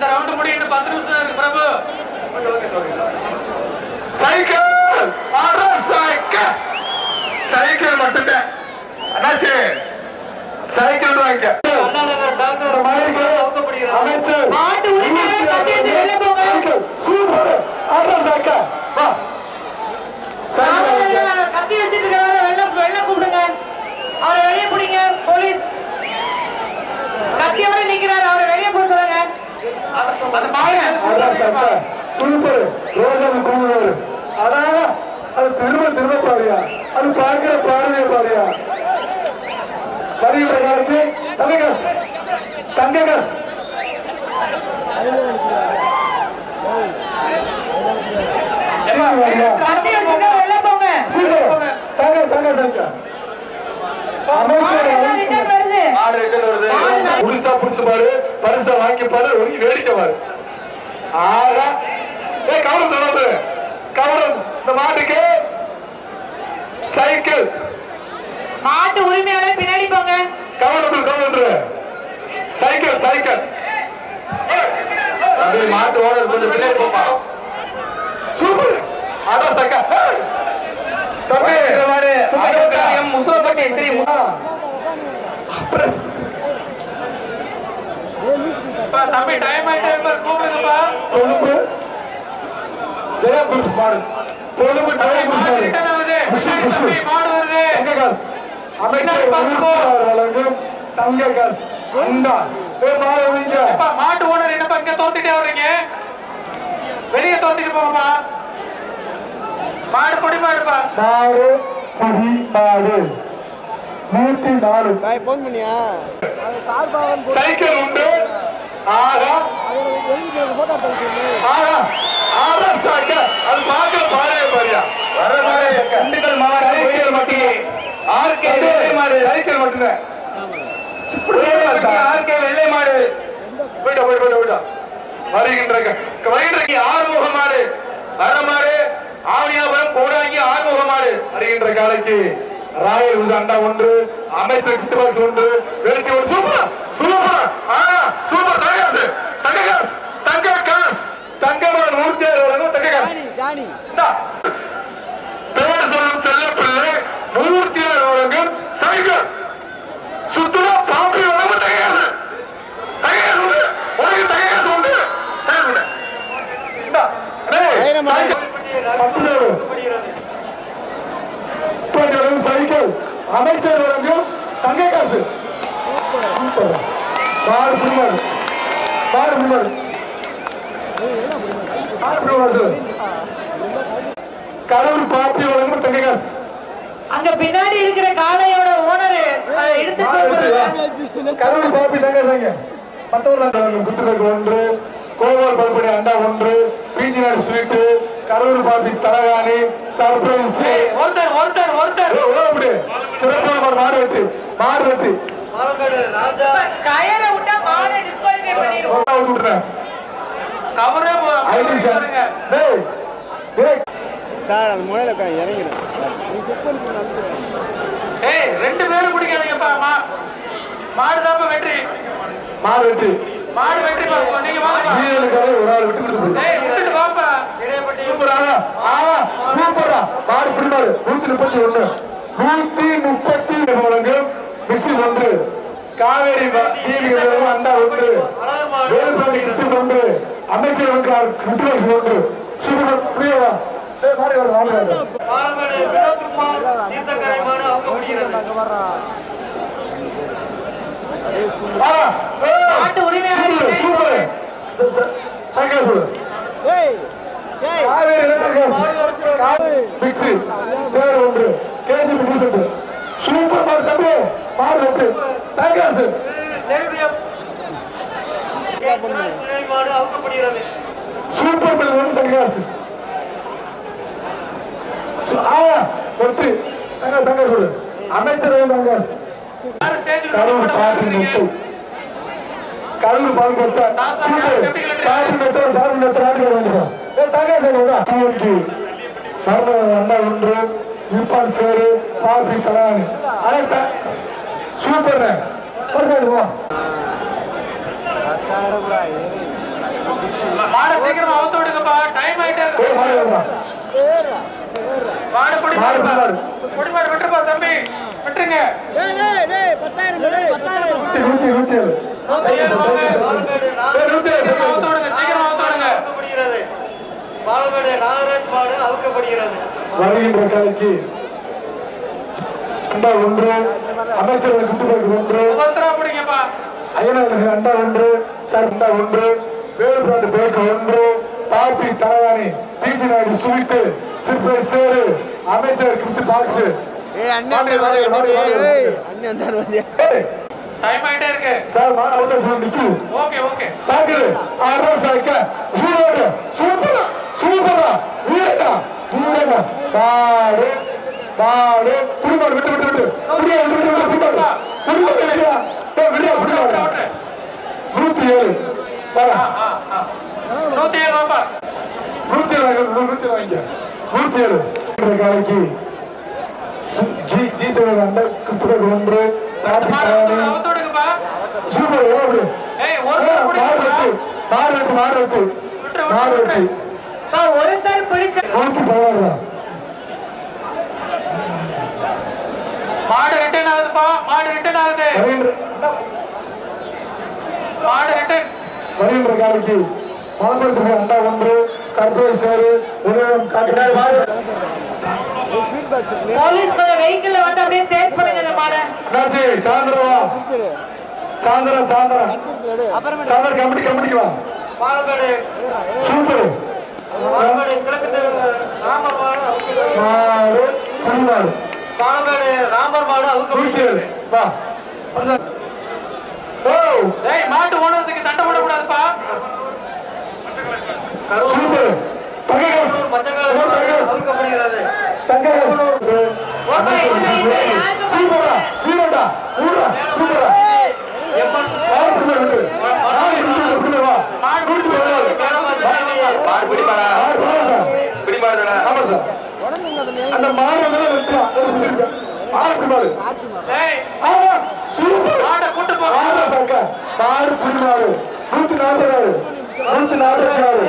இந்த ரவுண்ட் முடி முடிய பத்து நிமிஷம் இருக்கு பிரபு. சைக்கிள்! அட சைக்கிள்! சைக்கிள் மட்டும்தான். அண்ணாச்சி சைக்கிள் வாங்கிக்க அண்ணா நகர் டாக்டர் அவுக்கப்படுகிறார் அமைச்சர் மாட்டு உரிமையாளர் பங்கேற்று வெளியே போங்க. சைக்கிள் சூப்பர் அட சைக்கிள் வா சைக்கிள் வாங்க. அவரை கத்தி வச்சிட்டு இருக்காரு வெளில வெளில கூப்பிடுங்க அவரை வெளியே பிடிங்க போலீஸ் கத்தியோட நிக்கிறாரு அவரை வெளியே போக சொல்லுங்க அட சைக்கிள் சூப்பர் ரோஜன் கூடுவாரு அதான் அது திரும்ப திரும்ப பாருயா. அது பார்க்கிற பார்வையை பாருயா. வருகின்ற காலத்து தங்ககாஸ் தங்ககாஸ் புதுசா புடிச்சு பாரு பரிசா வாங்கி பாரு ஒதுங்கி வேடிக்கை பாரு. ஆகா ஏ கவரம் சொல்லுறது கவரம் இந்த மாட்டுக்கு சைக்கிள். மாட்டு உரிமையாளர் பின்னாடி போங்க. கவனம் கவனம் சைக்கிள் சைக்கிள். அப்படியே மாட்டு ஓனர் கொஞ்சம் பின்னாடி போப்பா. சூப்பர் அதான் சைக்கிள். தம்பி முசோபட்டி ஸ்ரீ. அப்புறம் அப்பா, தம்பி டைம் ஆயிட்டே இருப்பார். கூப்பிடுங்கப்பா. கொழும்பு. கொழும்பு தம்பி, மாடு ஆகுது. புஷு, பின்னாடி புஷு. தம்பி, மாடு வருது. அமைச்சர் பின்னாடி பாருங்க. உறுப்பினர் வழங்கும் தங்ககாஸ் அண்டா. ஏ மாடு அப்பா, மாட்டு ஓனர் என்னப்பா இங்க தோத்திட்டே வர்றீங்க? வெளியே தோத்திட்டு போங்கப்பா. மாடு கொடி மாடுப்பா. மாடு குடி மாடு. நூத்தி நாலு. போன் பண்ணியா? சைக்கிள் உண்டு. ஆகா. ஆகா. சைக்கிள் அது பார்க்க பாரு பாரியா. வர மாடு திண்டுக்கல் மாவட்டம் சைக்கிள் மட்டும் ஆர்கே வெள்ளை மாடு சைக்கிள் மட்டும். ஆர்கே வெள்ளை மாடு போயிட்டா போயிட்டா போயிட்டா போயிட்டா. வருகின்ற வருகின்ற ஆறுமுக மாடு வரமாடு. ஆவணியாபுரம் கோடாங்கி ஆறுமுக மாடு வருகின்ற காலைக்கு ராயல் அண்டா ஒன்று அமைச்சர் கிட்டு பாக்ஸ் ஒன்று சூப்பர் சூப்பர் ஆ சூப்பர் தங்ககாசு தங்ககாஸ் தங்க காஸ் தங்கமான மூர்த்தியார் வழங்கும் தங்ககாஸ் ஜானி இந்தா. பேர் சொல்லும் செல்லப்பிள்ளை மூர்த்தியார் வழங்கும் சைக்கிள் சுத்துலா பாம்பி வழங்கும் தங்ககாசு தங்ககாசு உண்டு உனக்கு தங்ககாசு உண்டு தங்ககாசு உண்டு. இந்தா. டேய், ஆயிரம் ஆயிரம். பத்து தேவை. முப்பது வழங்கும் சைக்கிள் அமைச்சர் வழங்கும் தங்க காசு சூப்பர். மாடு புரிமாடு மாடு புரிமாடு கடவுள் பாப்பி வழங்கும் தங்க காசு. அங்க பின்னாடி இருக்கிற காளையோட ஓனர் கடவுள் பாப்பி தங்க தங்க மற்றவர்கள் குத்துக்கு ஒன்று கோவால் பல்படி அண்டா ஒன்று பிஜி நாடு ஸ்வீட்டு கடவுள் பாப்பி தலகாணி சர்ப்ரைஸ். ஒருத்தர் ஒருத்தர் ஒருத்தர். சிறப்பான மாடு வெட்டி மாடு வெட்டி. கயரை விட்டா மாடை டிஸ்குவாலிஃபை பண்ணிடுவோம். கவரே பாருங்க. சார் அந்த முனையில உட்காந்து அனுப்பிடுறேன் ஏய் ரெண்டு பேரும் பிடிக்காதீங்கப்பா மா. மாடு தான் வெற்றி. மாடு வெட்டி மாடு வெற்றி பா நீங்க வீரனுக்காக ஒரு ஆள் விட்டு விட்டு போய் ஏய் விட்டுட்டு வாப்பா. சூப்பரா ஆ சூப்பரா. மாடு பிடிமாடு நூத்தி முப்பத்தி ஒண்ணு. நூத்தி முப்பத்தி வழங்கு மிக்சி ஒன்று காவேரி அண்டா ஒன்று வேலுசாமி கிட்டு ஒன்று அமைச்சர் ஒன்று கிட்டு ஒன்று சூப்பர் புரியவா சூப்பர், தம்பி. மாடு வெட்டு. தங்காசு. மாடு அவுக்கப்படுகிறது சூப்பர் மில் ஒன்று தங்காசு. சு- தங்க, தங்க சொல்லு. அமைச்சர் ஒன்று கரூர் காற்று முத்து. கரூர் பால் கொட்டா. மெட்டோ, மெட்டோ, மரண ஒன்று நிப்பான் சேரு பாபி கலானி சூப்பர் மாட சீக்கிரம் அவுத்து விடுங்கப்பா. டைம் ஆயிட்டே இருக்கு. மாடு பிடி மாடு. பிடி விட்டுருப்பா தம்பி. விட்டுருங்க. வருகின்ற காலைக்கு அண்டா ஒன்று அமைச்சர்கள் குட்டுப்பாக்கு ஒன்று. அய்யனார் அண்டா ஒன்று சார் அண்டா ஒன்று வேலுப்பாட்டு பேக்க ஒன்று பாப்பி தலைவாணி பிஜி நாயுடு சுவிட்டு சிற்பை சேரு அமைச்சர் கிஃப்ட் பாக்ஸ். சார் சூப்பர் சூப்பரா சூப்பரா. வீரடா வீரடா பாடு. பாடு குடிமாடு விட்டு விட்டு விட்டு. குடியா விட்டு விட்டு விடுடா ஏய் விடுடா. குடிமாடு விட்டு நூத்தி ஏழு நூத்தி ஏழு வாப்பா நூத்தி ஏழு நூத்தி ஏழு நூத்தி ஏழு காலைக்கு ஜி ஜி தமிழ் அண்ட குத்துறது ஒன்று சூப்பர் ஓடு பிடிங்கப்பா. வெட்டு நூத்தி பதினாறு மாடு ரிட்டர்ன் ஆகுதுப்பா. மாடு ரிட்டர்ன் ஆகுது. மாடு ரிட்டர்ன் வருகின்ற காலைக்கு மலப்பரத்துக்கு அண்டா ஒன்று சர்பேஸ் சேரு உதயம் காட்டுறாய் மாடு. போலீஸ் கொஞ்சம் வெஹிக்கிள்ல வந்து அப்படியே சேஸ் பண்ணுங்க இந்த மாடை. என்னாச்சு சாயந்தரவா சாயந்தரம் சாயந்தரம் சாயந்தரம் கமிட்டி கமிட்டிக்கு வா. சூப்பர். பாலமேடு கிழக்கு தெரு ராமர் மாடு அவுக்கப்படுகிறது. மாடு குடிமாடு பாலமேடு ராமர் மாடு ஏழு வா. ஓ. ஏய் மாட்டு ஓனர்ஸுக்கு தண்டை சூப்பர். அவுக்கப்படுகிறது. தங்ககாசு சூப்பரா. ஊரா மாடு மாடு வா. மாடு மாடு மாடு தானே ஆமா சார். அந்த மேல அந்த மாடு வந்து வெட்டுறான் ஒரு நிமிஷம். சாக்கா மாடு. குடிமாடு நூத்தி நாற்பது ஆறு நூத்தி நாற்பத்தி ஆறு.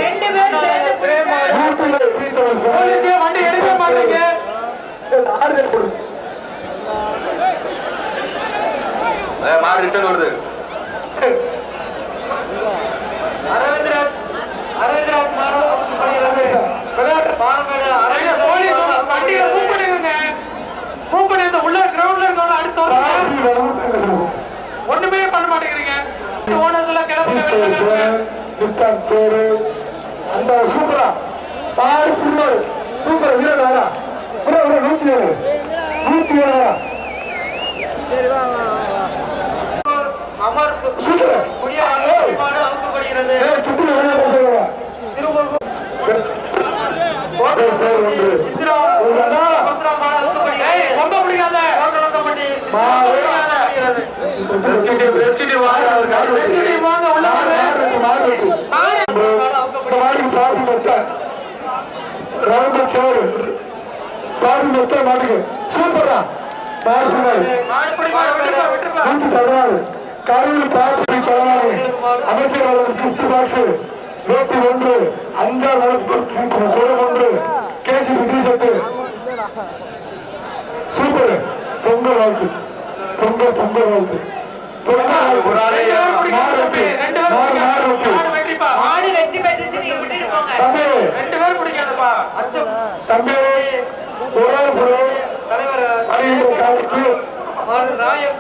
நூத்தி வண்டி எடுக்க மாட்டீங்க. ஆறு பேர் கொடு மாடு ரிட்டர்ன் வருது. அரவிந்தராஜ் அரவிந்தராஜ் ஏங்க, அரவிந்தராஜ் போலீஸ் மாடு இருக்கவங்க அடுத்து ஒண்ணுமே பண்ண மாட்டேங்கிறீங்க. ஓனர்ஸ் எல்லாம் சேரு அந்த சூப்பரா. பாரு புண்ணாரு சூப்பரா வீரர் வேணா விட விட நூத்தி ஏழு. நூத்தி ஏழு வேணா அமர் சூப்பர். குடியாறு மாடு அவுக்கப்படுகிறது சேரு ஒன்று. மாட்டுக்கு சூப்பரா நூத்தி பதினாறு. கரூர் பாட்டி பதினாறு. அமைச்சர் அவர்களுக்கு கிஃப்ட் பாக்ஸ் நூத்தி ஒன்று. வகுப்பு குடம் ஒன்று கேசி சூப்பர். பொங்கல் வாழ்த்து. பொங்கல் பொங்கல் வாழ்த்து. தம்பி. ஒரு ஆள் கொடு. தலைவர் காலைக்கு மாடு நாயம்.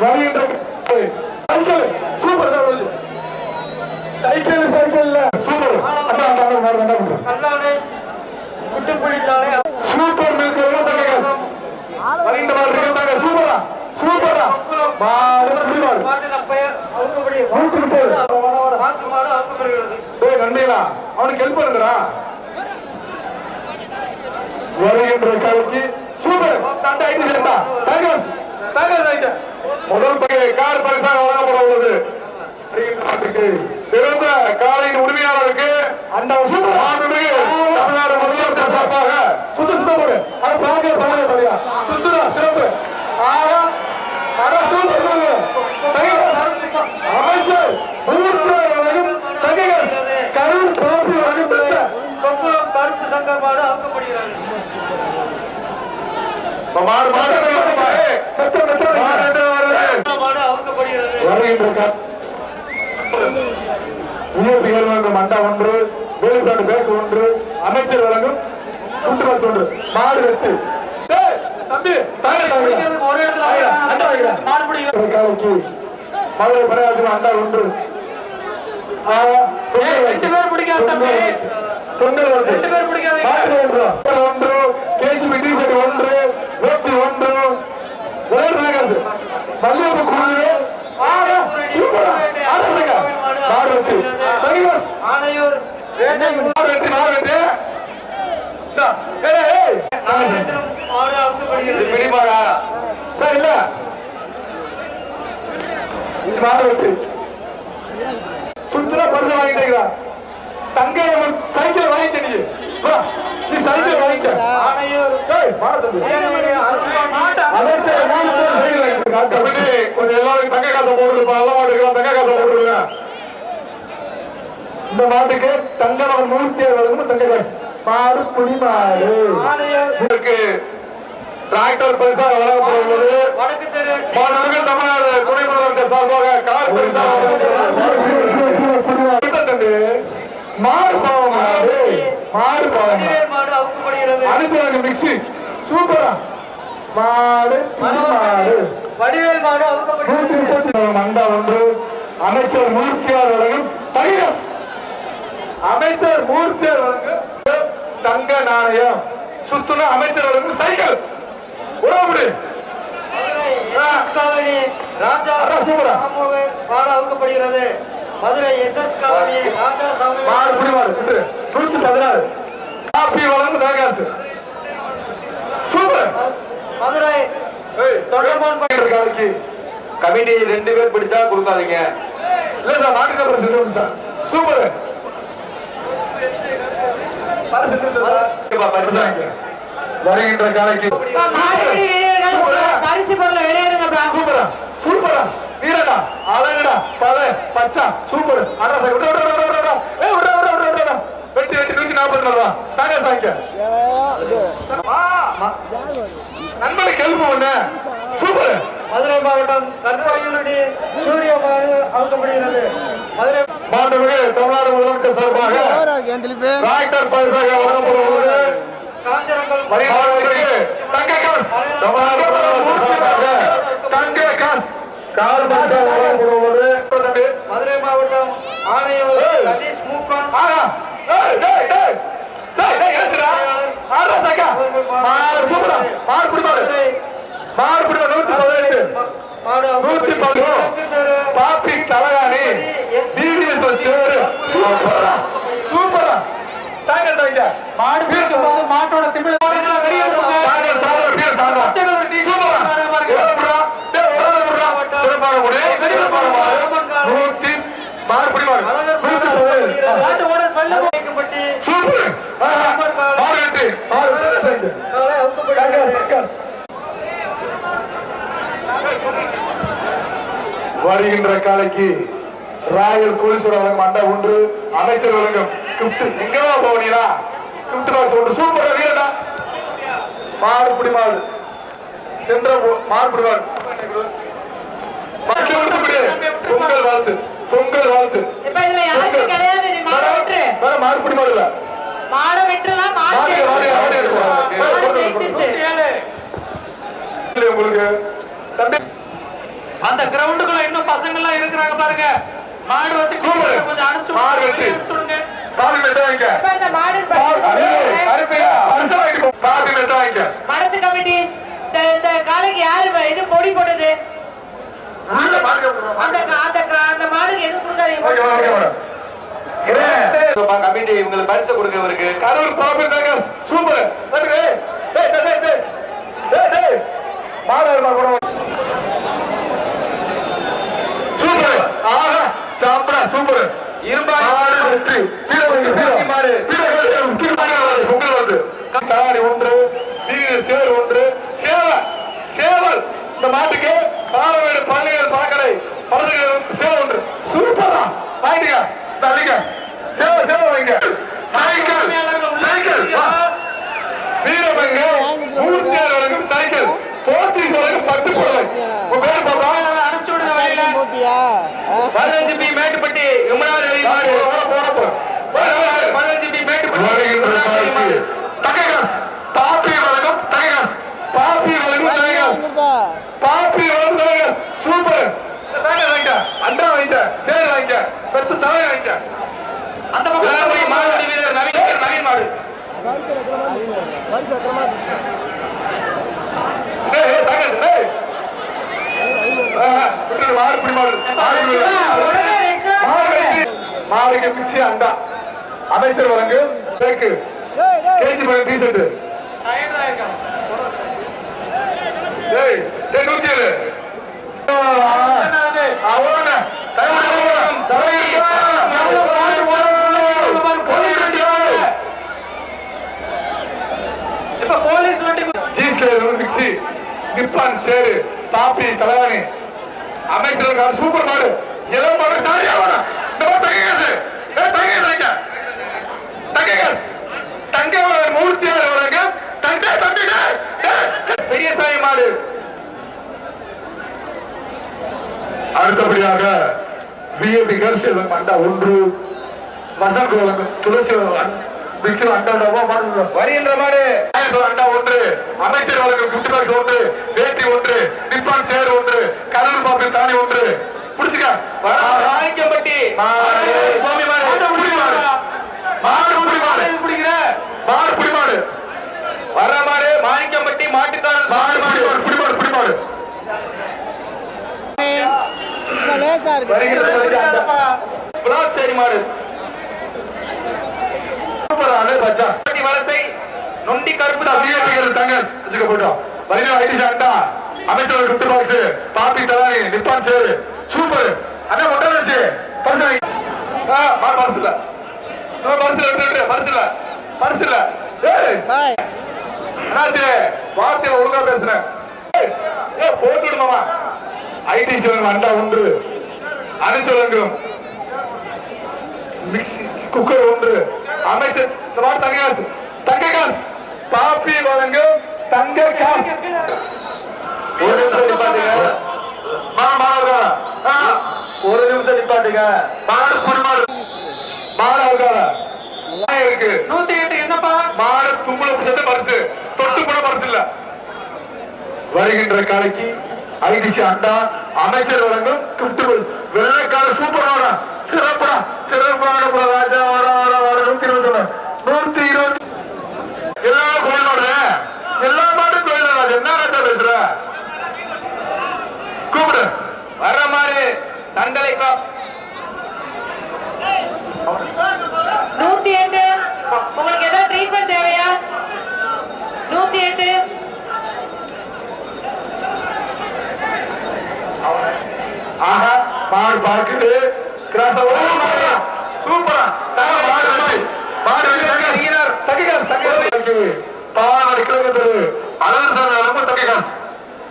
வருகின்ற சைக்கிள். Super cycle. வருகின்ற மாடு இருக்கிறாங்க சூப்பரா சூப்பரா மாடு புடிமாடு அவனுக்கு ஹெல்ப் பண்ணுறா வருகின்ற காலைக்கு. சூப்பர். தண்டை ஐந்து சேர்ந்தா ஐட்ட முதல் பகுதி கார் பரிசாக வழங்கப்பட உள்ளது. சிறந்த காலையின் உரிமையாளருக்கு அந்த வருஷம் தமிழ்நாடு முதலமைச்சர் சார்பாக சுற்றுச்சூழல் போடு அது பாருங்க பாருங்க பாருங்க சுற்றுலா சிறப்பு. அமைச்சர் ஊர்வலகம் தகைகள் கரூர் பாபி வழிபட்ட சொப்புளம் கருப்பு சங்கமாடு அமைக்கப்படுகிறது. மாடு மாடு மெத்த மெத்த மாடு வருகின்ற கா- உயர்த்தி ஏறுவாங்க மண்டா ஒன்று வேலுசாமி பேக்கு ஒன்று அமைச்சர் வழங்கும் குண்டுபாஸ் ஒன்று. மாடு வெட்டு. தம்பி அண்டா மதுரை பரையாற்றின அண்டா ஒன்று. ரெண்டு பேர் பிடிக்காத தம்பி. தொங்கல் வந்து. ரெண்டு பேர் பிடிக்காத ஒன்று. ஒன்று. கேசிபி டி ஷர்ட் ஒன்று. வேட்டி ஒன்று. ஒரே நாகாசு மல்லிகைப்பூ குழு. ஆடா சூப்பரா. மாடு வெட்டி மகிவாஸ் ஆனையூர் ஏய். நாகேந்திரம் மாடு அவுக்கப்படுகிறது பிடிமாடா சார் இல்ல. சுற்றுலா பரிசு தங்க சைக்கிள் நீ வா, நீ சைக்கிள் ஆனையூர் கொஞ்சம் எல்லாரும் தங்க காசை போட்டுருப்பா நல்ல மாடு இருக்கலாம் தங்க காசை போட்டுருங்க இந்த மாட்டுக்கு தங்க மகன் மூர்த்தியை வழங்கும் தங்க காசு. மாடு புடி மாடு டிராக்டர் பரிசாக தெரு மாண்புமிகு தமிழ்நாடு துணை முதலமைச்சர் சார்பாக கார் பரிசாக வழங்கப்படுவது. மாடு பாவம் மாடு. மாடு பாவம் அனுசரங்க மிக்சி. சூப்பரா. மாடு மாடு வடிவேல் மாடு நூற்றி முப்பத்தி ஒன்று அமைச்சர் மூர்த்தியார் வழங்கும் டைகர்ஸ் அமைச்சர் வழங்கும் தங்க நாணயம் சுத்துன அமைச்சர் வழங்கும் சைக்கிள். உறவு ராஜா மாடு அவுக்கப்படுகிறது. மதுரை எஸ் எஸ் காலனி ராஜா சாமி புடி. நூற்றி பதினாறு. காப்பி வழங்கும் தகாசு சூப்பர். மதுரை தொடர்பான் கமிட்டி ரெண்டு பேர் பிடிச்சா கொடுக்காதீங்க. இல்ல சார் செஞ்சு சார். சூப்பர். வருகின்ற காலைக்கு பரிசு பொருளை வெளியேறுங்கப்பா சூப்பரா. சூப்பரா வீரடா அழகுடா பல பச்சா சூப்பர் அரச விட விட விட விட விட விட விட விட விட வெட்டி வெட்டி நூத்தி நாற்பத்தி நாலு ரூபா தாங்க சாங்க நண்பனை கேள்வி ஒண்ணு சூப்பர் மதுரை மாவட்டம் கற்பனையுடி சூரிய அவுக்கப்படுகிறது மாண்புமிகு தமிழ்நாடு முதலமைச்சர் சார்பாக டிராக்டர் பரிசாக வழங்கப்படுவது தங்க காசு. தமிழ்நாடு முதலமைச்சர் சார்பாக தங்க காசு. கார் பரிசாக வழங்கப்படுவது மதுரை மாவட்டம் ஆணையூர். சதீஷ் மூக்கன் மார் சூப்பரா. புடி மாடு மார் புடி மாடு நூத்தி பதினெட்டு. நூத்தி பதினோரு பாப்பி தலகாணி. டிவிஎஸ் சேரு சூப்பரா சூப்பரா தாங்க தாங்க மாடு வீட்டு போது மாட்டோட திமிழ சூப்பரா. ஓடுறா டேய் ஓடுறா சிறப்பாக வருகின்ற காலைக்கு ராயல் கோலீஸ்வர வழங்கும் அண்டா ஒன்று அமைச்சர் வழங்கும் கிப்ட். எங்கவா போவீங்களா கிப்ட் பாக்ஸ் ஒன்று. சூப்பர் வீரடா மாடு புடி மாடு. சென்ற போ- மாடு. பொங்கல் வாழ்த்து பொங்கல் வாழ்த்து. வேற மாடு புடி மாடு இல்ல. மாடை விட்டுலாம் மாடு மாடு உங்களுக்கு அந்த கிரவுண்டுக்குள்ள இன்னும் பசங்க எல்லாம் இருக்கிறாங்க பாருங்க. மாடு வச்சு. கொஞ்சம் அனுப்பிச்சு மாடு விடுங்க. காபி மெட்ட வாங்கிக்க. மாடு மெட்ட மரத்து கமிட்டி இந்த காலைக்கு யாரு இது பொடி போட்டது அந்த அந்த அந்த அந்த மாடுக்கு எது கொடுக்காதீங்க? கமிட்டி இவங்களுக்கு பரிசு கொடுங்க இவருக்கு கரூர் ப்ராப்பர்ட்டி தாங்க. சூப்பர். தம்பி டேய் டேய் டேய் டேய் டேய் டேய் மாடு மாடு சூப்பர் ஆஹா சாப்பிடா சூப்பர் இரும்பா மாடு வெற்றி கீழ வந்து கீழ மாடு கீழ வந்து கீழ வந்து பொங்கல் வந்து கலாடி ஒன்று நீர் சேர் ஒன்று சேவல் சேவல் இந்த மாட்டுக்கு பாலவேடு பள்ளிகள் பழக்கடை பழங்கள் சேவல் ஒன்று சூப்பரா வாங்கிங்க தள்ளிங்க சேவல் சேவல் வாங்க சைக்கிள் சைக்கிள் வா. வீரமங்க மூர்த்தியார் வழங்கும் சைக்கிள் போத்தீஸ் வழங்கும் பட்டு புடவை உங்க பேர் பாப்பா அனுப்பிச்சு விடுங்க வெளியில போட்டியா பதினஞ்சு பி மேட்டுப்பட்டி விமனார் வெளிமாடு பதினஞ்சு பி மேட்டுப்பட்டி தகைகாஸ் பாப்பி வழங்கும் தகைகாஸ் பாப்பி வழங்கும் தகைகாஸ் பாப்பி வழங்கும் தகைகாஸ் சூப்பர். தாங்க வாங்கிட்ட. அண்டா வாங்கிட்ட. சேர் வாங்கிட்ட. பெருத்து தலை வாங்கிட்ட. அந்த பக்கம் மாடு வீரர் நவீன் நவீன் மாடு. ஏய் ஏய் தகைகாஸ் ஏய். மாடுக்கு மிக்சி அண்டா அமைச்சர் வழங்கு பேக்கு கேஜி பழம் டீ ஷர்ட் நூத்தி ஏழு அவன போலீஸ் வண்டி ஜீஸ்ல மிக்சி நிப்பான் சேரு பாப்பி தலைவாணி அமைச்சர் சூப்பர் மாடு இளம் மாடு சாரியா வர நம்ம தங்ககாசு ஏ தங்ககாசு தங்ககாசு தங்க மூர்த்தியார் வராங்க தங்க தங்க பெரிய சாமி மாடு. அடுத்தபடியாக பிஏபி கேர்ள்ஸ் அண்டா ஒன்று. வசந்த் வழங்கும் துளசி மிக்சி அண்டா டப்பா மாடு வருகின்ற மாடு. அண்டா ஒன்று அமைச்சர் வழங்கும் குட்டி பாக்ஸ் ஒன்று வேட்டி ஒன்று நிப்பான் சேர் ஒன்று கடல் பாப்பில் தாலி ஒன்று. புடிச்சுக்க. ராணிக்கப்பட்டி சுவாமி மாடு. மாடு புடி மாடு. மாடு. புடி மாடு. பிடிக்கிற? மாடு புடி மாடு. வர மாடு மாணிக்கம்பட்டி மாட்டுக்காரன் மாடு மாடு மாடு. புடி மாடு புடி மாடு. மாடு. சூப்பர் அலே பச்சா வலசை நொண்டி கருப்பு பிஏபி தங்க. போயிட்டோம். வரினா ஐடி அண்டா அமைச்சர் குட்டி பாக்ஸ் பாப்பி தலானி நிப்பான் சேர். சூப்பர் அண்ணா மொட்டை வச்சு பரிசு பரிசு இல்ல. பரிசு இல்ல பரிசு இல்ல. பரிசு இல்ல. என்னாச்சு? வார்த்தையில ஒழுங்கா பேசுறேன். ஏய், போட்டு ஐடி சிவன் அண்டா ஒன்று. அரிசி வழங்கும் மிக்சி குக்கர் ஒன்று. அமைச்சர் இந்த மாதிரி தங்க காசு தங்க காசு. பாப்பி வழங்கும் தங்க ஒரு நிமிஷம் நிப்பாட்டுங்க. மா ஒரு நிமிஷம் நிப்பாட்டுங்க. மாடு புடி மாடு மாடு அவர்கால இருக்கு. நூத்தி எட்டு என்னப்பா? மாடு தும்புல பிடிச்சது பரிசு. தொட்டு கூட பரிசு இல்ல. வருகின்ற காலைக்கு ஐடிசி அண்டா அமைச்சர் வழங்கும் கிஃப்ட் சூப்பர் சூப்பரான சிறப்புடா சிறப்பான ராஜா வர வர வர நூத்தி இருபத்தி ஒண்ணு நூத்தி இருபத்தி எல்லா கோயிலோட எல்லா மாடும் கோயில் ராஜா என்ன ராஜா பேசுற? கூப்பிடு. வர்ற மாடு தண்டலை நூத்தி எட்டு. உங்களுக்கு ஏதாவது ட்ரீட்மெண்ட் தேவையா? நூத்தி எட்டு. ஆஹா மாடு பார்க்குது சூப்பரா. பாலநாடு கிழக்கு சாமி வழங்கும் தகிகாஸ்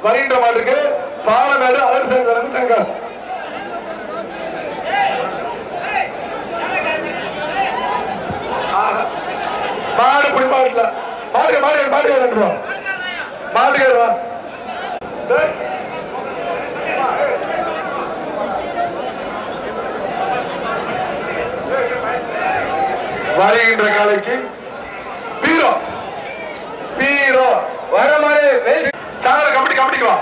வருகின்ற மாட்டுக்கு சாமி வழங்கும் தகிகாஸ் ஆஹா. மாடு புடி மாடுல மாடு மாடு மாடு ரெண்டு ரூபா மாடு வா டேய். வருகின்ற காலைக்கு பீரோ பீரோ வர மாதிரி சாகர கபடி கபடிக்கு வா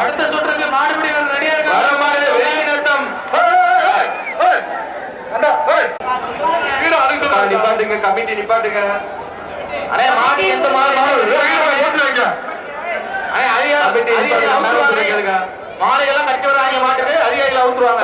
அடுத்த சுற்றுக்கு மாடுபிடி ரெடியா வர இருக்காங்க மாடு வெள்ளி நட்டம் ஏய், ஏய், ஏய். அண்ணா, ஏய். பீரோ அதுக்கு ஆ, சொல்லுங்க நிப்பாட்டுங்க கமிட்டி நிப்பாட்டுங்க. அண்ணே மாடு எந்த மாடு? அண்ணே அதிகாரி அதிகாரி அவுத்துருவாங்க. மாலையெல்லாம் கட்டி வராங்க மாட்டுக்கு அதிகாரிகள் அவுத்துருவாங்க.